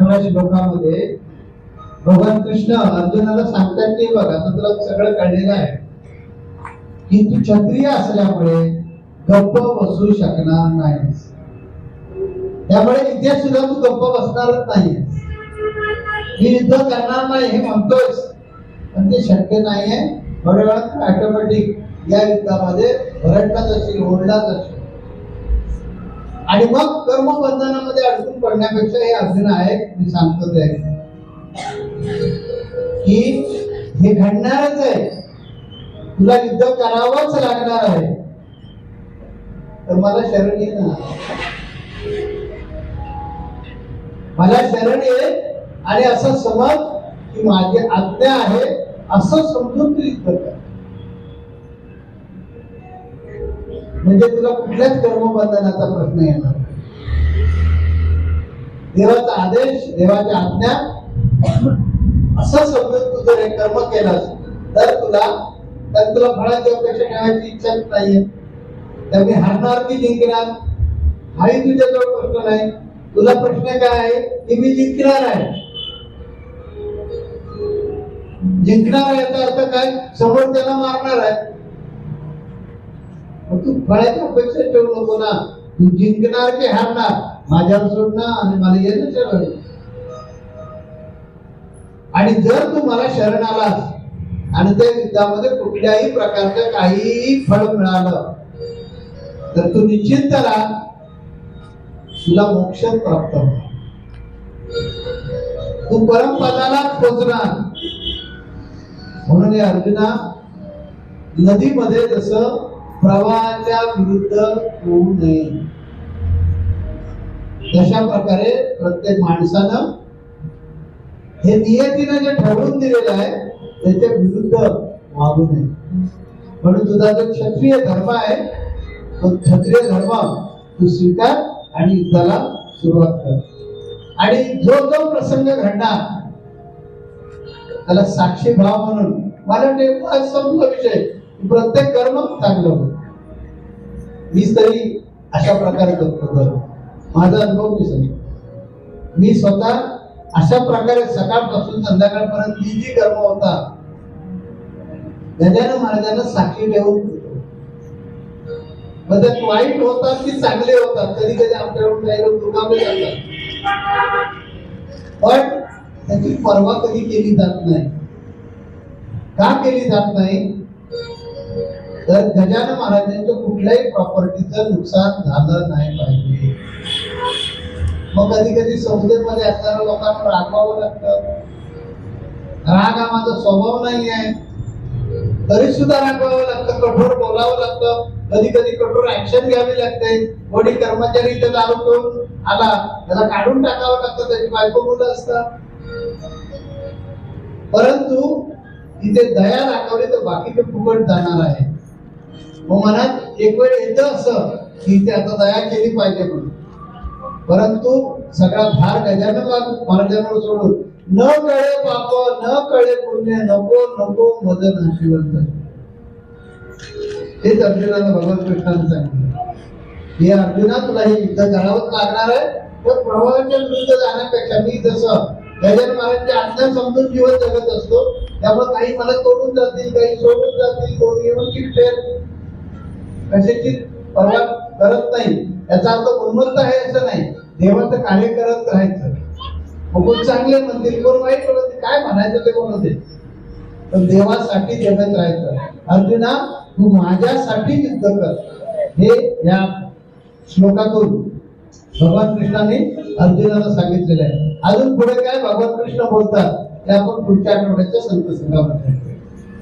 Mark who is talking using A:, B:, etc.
A: अठरा श्लोकामध्ये भगवान कृष्ण अर्जुनाला सांगतात की बघ आता तुला सगळं कळलेलं आहे. की तू क्षत्रिय असल्यामुळे गप्प बसू शकणार नाहीस. त्यामुळे इथे सुद्धा तू गप्प बसणारच नाही मी युद्ध करणार नाही हे म्हणतोच पण ते शक्य नाहीये. थोड्या वेळात ऑटोमॅटिक या युद्धामध्ये भरडलाच असेल ओढलाच असेल आणि मग कर्मबंधनामध्ये अडकून पडण्यापेक्षा हे अर्जुन आहे मी सांगतो ते की हे घडणारच आहे. तुला युद्ध करावंच लागणार आहे. तर मला शरण ये ना. मला शरण ये आणि असं समज की माझी आज्ञा आहे असं समजून तू युद्ध कर. म्हणजे तुला कुठल्याच कर्मबंधनाचा प्रश्न येणार देवाचा आदेश देवाची आज्ञा असं समजून तू जर हे कर्म केलंस तर तुला तर तुला फळाची अपेक्षा ठेवायची इच्छाच नाहीये. तर मी हरणार की जिंकणार हाही तुझ्याजवळ प्रश्न नाही. तुला प्रश्न काय आहे? की मी जिंकणार आहे. जिंकणार आहे याचा अर्थ काय? समोर त्याला मारणार आहे. मग तू फळाची अपेक्षा ठेवू नको ना. तू जिंकणार की हारणार? माझ्यावर सोडणार आणि मला येणं शरण आणि जर तू मला शरण आलास आणि त्या युद्धामध्ये कुठल्याही प्रकारचं काहीही फळ मिळालं तर तू निश्चित करा तुला मोक्ष प्राप्त होणार तू परमपदाला पोचणार. म्हणून अर्जुना नदीमध्ये जसं प्रवाहाच्या विरुद्ध होऊ नये. तशा प्रकारे प्रत्येक माणसानं हे नियतीनं जे ठरवून दिलेलं आहे त्याच्या विरुद्ध वागू नये. म्हणून तुझा जो क्षत्रिय धर्म आहे तो क्षत्रिय धर्म तू स्वीकार आणि युद्धाला सुरुवात कर. आणि जो जो प्रसंग घडणार त्याला साक्षी भाव म्हणून. मला तेव्हा संपला विषय प्रत्येक कर्म चांगलं होत. मी तरी अशा प्रकारे करतो. कर्म. माझा अनुभव मी सांगतो. मी स्वतः अशा प्रकारे सकाळपासून संध्याकाळपर्यंत मी जी कर्म होता गजानन महाराजांना साखी देऊन मग त्यात वाईट होतात की चांगले होतात कधी कधी आपल्याकडून काही लोक दुखावले जातात. पण त्याची पर्वा कधी केली जात नाही. का केली जात नाही? तर गजानन महाराजांच्या कुठल्याही प्रॉपर्टीचं नुकसान झालं नाही पाहिजे. मग कधी कधी संस्थेमध्ये असणाऱ्या लोकांना रागवावं लागतं. राग हा माझा स्वभाव नाही आहे. तरी सुद्धा रागवावं लागतं कठोर बोलावं लागतं. कधी कधी कठोर ऍक्शन घ्यावी लागते. वडील कर्मचारी इथे दारू करून आला त्याला काढून टाकावं लागतं त्याची बायको मुलं असतात. परंतु इथे दया दाखवली तर बाकीचे फुकट जाणार आहे. हो मग म्हणत एक वेळ येत असं की ते आता दया केली पाहिजे म्हणून. परंतु सगळा भार गजानन महाराजांवर सोडून न कळे पाप न कळे पुण्य नको नको मद नाशिवंत. हेच अर्जुनाला भगवत कृष्णाने सांगितलं. हे अर्जुना तुला हे युद्ध करावंच लागणार आहे. तर प्रवाहाच्या विरुद्ध जाण्यापेक्षा मी जसं गजानन महाराजांची आज्ञा समजून जीवन जगत असतो त्यामुळे काही मला तोडून जातील काही सोडून जातील कोणी येऊन चिकटेल कशाची पर्वा करत नाही. याचा अर्थ उन्मत्त आहे असं नाही. देवाचं कार्य करत राहायचं. कोण चांगले म्हणतील कोण वाईट म्हणते काय म्हणायचं ते कोण होते पण देवासाठी जगत राहायचं. अर्जुना तू माझ्यासाठी युद्ध कर. हे या श्लोकातून भगवान कृष्णाने अर्जुनाला सांगितलेलं आहे. अजून पुढे काय भगवान कृष्ण बोलतात? ते आपण पुढच्या आठवड्याच्या संत संघामध्ये.